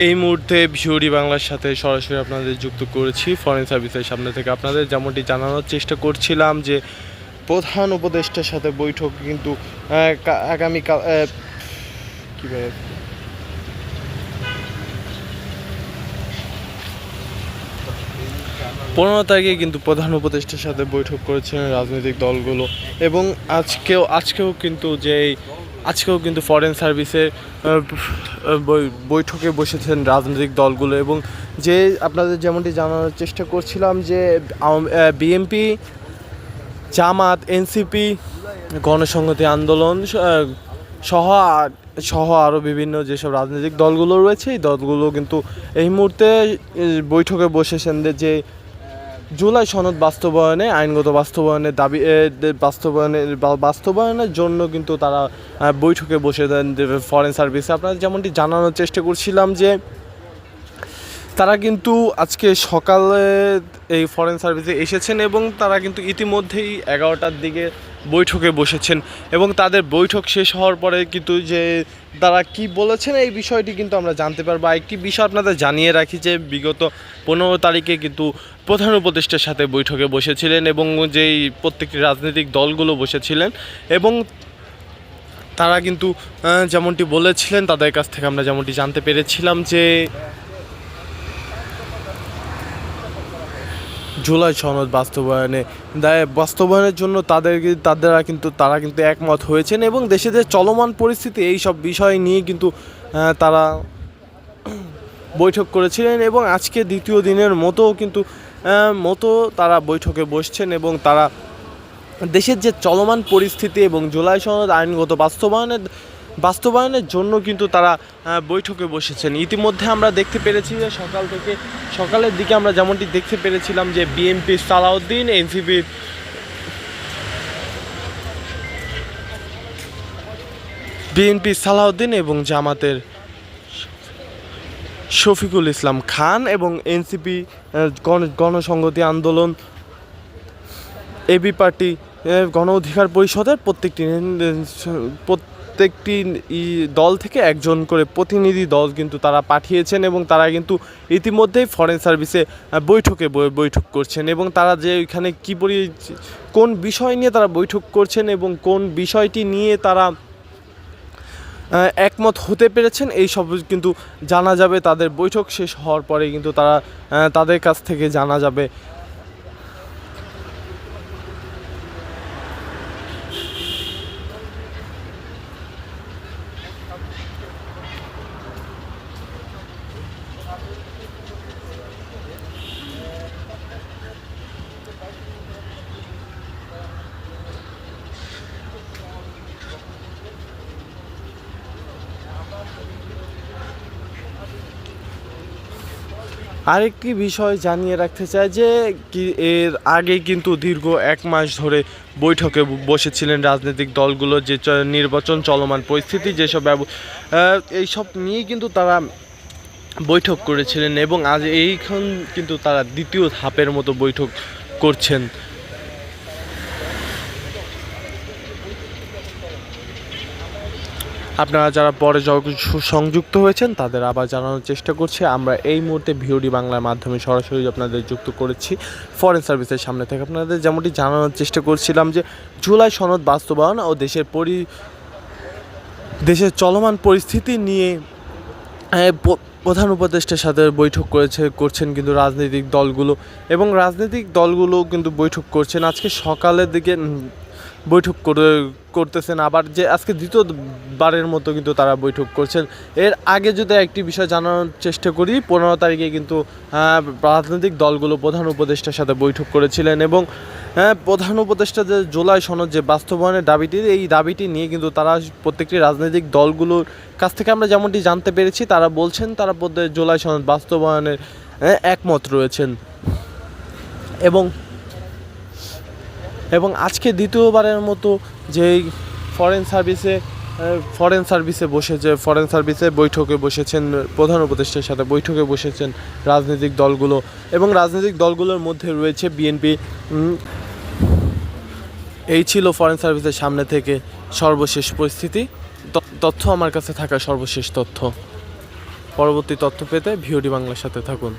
এই মুহূর্তে ভিওডি বাংলার সাথে সরাসরি আপনাদের যুক্ত করেছি ফরেন সার্ভিসের সামনে থেকে আপনাদের যেমনটি জানানোর চেষ্টা করছিলাম যে প্রধান উপদেষ্টার সাথে বৈঠক কিন্তু আগামীকাল কীভাবে পনেরো তারিখে কিন্তু প্রধান উপদেষ্টার সাথে বৈঠক করেছিলেন রাজনৈতিক দলগুলো এবং আজকেও আজকেও কিন্তু যে আজকেও কিন্তু ফরেন সার্ভিসের বৈঠকে বসেছেন রাজনৈতিক দলগুলো এবং যে আপনাদের যেমনটি জানানোর চেষ্টা করছিলাম যে বিএনপি জামাত এনসিপি গণসংহতি আন্দোলন সহ সহ আরও বিভিন্ন যেসব রাজনৈতিক দলগুলো রয়েছে, এই দলগুলো কিন্তু এই মুহূর্তে বৈঠকে বসেছেন যে জুলাই সনদ বাস্তবায়নে, আইনগত বাস্তবায়নের দাবি বাস্তবায়নের বাস্তবায়নের জন্য কিন্তু তারা বৈঠকে বসে দেন ফরেন সার্ভিসে আপনারা যেমনটি জানানোর চেষ্টা করছিলাম যে তারা কিন্তু আজকে সকালে এই ফরেন সার্ভিসে এসেছেন এবং তারা কিন্তু ইতিমধ্যেই এগারোটার দিকে বৈঠকে বসেছেন এবং তাদের বৈঠক শেষ হওয়ার পরে কিন্তু যে তারা কি বলেছেন এই বিষয়টি কিন্তু আমরা জানতে পারব। একটি বিষয় আপনাদের জানিয়ে রাখি যে বিগত পনেরো তারিখে কিন্তু প্রধান উপদেষ্টার সাথে বৈঠকে বসেছিলেন এবং যেই প্রত্যেকটি রাজনৈতিক দলগুলো বসেছিলেন এবং তারা কিন্তু যেমনটি বলেছিলেন, তাদের কাছ থেকে আমরা যেমনটি জানতে পেরেছিলাম যে জুলাই সনদ বাস্তবায়নে। দায় বাস্তবায়নের জন্য তাদের তাদেরা কিন্তু তারা কিন্তু একমত হয়েছেন এবং দেশে যে চলমান পরিস্থিতি, এই সব বিষয় নিয়ে কিন্তু তারা বৈঠক করেছিলেন এবং আজকে দ্বিতীয় দিনের মতো কিন্তু মতো তারা বৈঠকে বসছেন এবং তারা দেশের যে চলমান পরিস্থিতি এবং জুলাই সনদ আইনগত বাস্তবায়নের বাস্তবায়নের জন্য কিন্তু তারা বৈঠকে বসেছেন। ইতিমধ্যে আমরা দেখতে পেরেছি যে সকাল থেকে, সকালের দিকে আমরা যেমনটি দেখতে পেরেছিলাম যে বিএনপি সালাউদ্দিন এনসিপির বিএনপি সালাউদ্দিন এবং জামাতের শফিকুল ইসলাম খান এবং এনসিপি গণ, গণসংহতি আন্দোলন এবি পার্টি গণ অধিকার পরিষদের প্রত্যেকটি প্রত্যেকটি দল থেকে একজন করে প্রতিনিধি দল কিন্তু তারা পাঠিয়েছেন এবং তারা কিন্তু ইতিমধ্যেই ফরেন সার্ভিসে বৈঠকে বৈঠক করছেন এবং তারা যে এখানে কী পরি, কোন বিষয় নিয়ে তারা বৈঠক করছেন এবং কোন বিষয়টি নিয়ে তারা একমত হতে পেরেছেন, এই সব কিন্তু জানা যাবে। তাদের বৈঠক শেষ হওয়ার পরে কিন্তু তারা তাদের কাছ থেকে জানা যাবে। আরেকটি বিষয় জানিয়ে রাখতে চাই যে এর আগে কিন্তু দীর্ঘ এক মাস ধরে বৈঠকে বসেছিলেন রাজনৈতিক দলগুলো যে নির্বাচন চলমান পরিস্থিতি, যেসব এইসব নিয়ে কিন্তু তারা বৈঠক করেছিলেন এবং আজ এইখান কিন্তু তারা দ্বিতীয় ধাপের মতো বৈঠক করছেন। আপনারা যারা পরে সংযুক্ত হয়েছেন, তাদের আবার জানানোর চেষ্টা করছি। আমরা এই মুহূর্তে ভিওডি বাংলার মাধ্যমে সরাসরি আপনাদের যুক্ত করেছি। ফরেন সার্ভিসের সামনে থেকে আপনাদের যেমনটি জানানোর চেষ্টা করছিলাম যে, জুলাই সনদ বাস্তবায়ন ও দেশের পরি দেশের চলমান পরিস্থিতি নিয়ে প্রধান উপদেষ্টার সাথে বৈঠক করেছে করছেন কিন্তু রাজনৈতিক দলগুলো। এবং রাজনৈতিক দলগুলো কিন্তু বৈঠক করছেন। আজকে সকালের দিকে বৈঠক করে করতেছেন। আবার যে আজকে দ্বিতীয়বারের মতো কিন্তু তারা বৈঠক করছেন। এর আগে যদি একটি বিষয় জানানোর চেষ্টা করি পনেরো তারিখে কিন্তু রাজনৈতিক দলগুলো প্রধান উপদেষ্টার সাথে বৈঠক করেছিলেন এবং হ্যাঁ প্রধান উপদেষ্টা যে জুলাই সনদ যে বাস্তবায়নের দাবিটি এই দাবিটি নিয়ে কিন্তু তারা প্রত্যেকটি রাজনৈতিক দলগুলোর কাছ থেকে আমরা যেমনটি জানতে পেরেছি তারা বলছেন তারা জুলাই সনদ বাস্তবায়নের হ্যাঁ, একমত রয়েছেন। এবং এবং আজকে দ্বিতীয়বারের মতো যেই ফরেন সার্ভিসে ফরেন সার্ভিসে বসেছে ফরেন সার্ভিসে বৈঠকে বসেছেন, প্রধান উপদেষ্টার সাথে বৈঠকে বসেছেন রাজনৈতিক দলগুলো এবং রাজনৈতিক দলগুলোর মধ্যে রয়েছে বিএনপি এই ছিল ফরেন সার্ভিসের সামনে থেকে সর্বশেষ পরিস্থিতি। তথ্য আমার কাছে থাকা সর্বশেষ তথ্য। পরবর্তী তথ্য পেতে ভিওডি বাংলার সাথে থাকুন।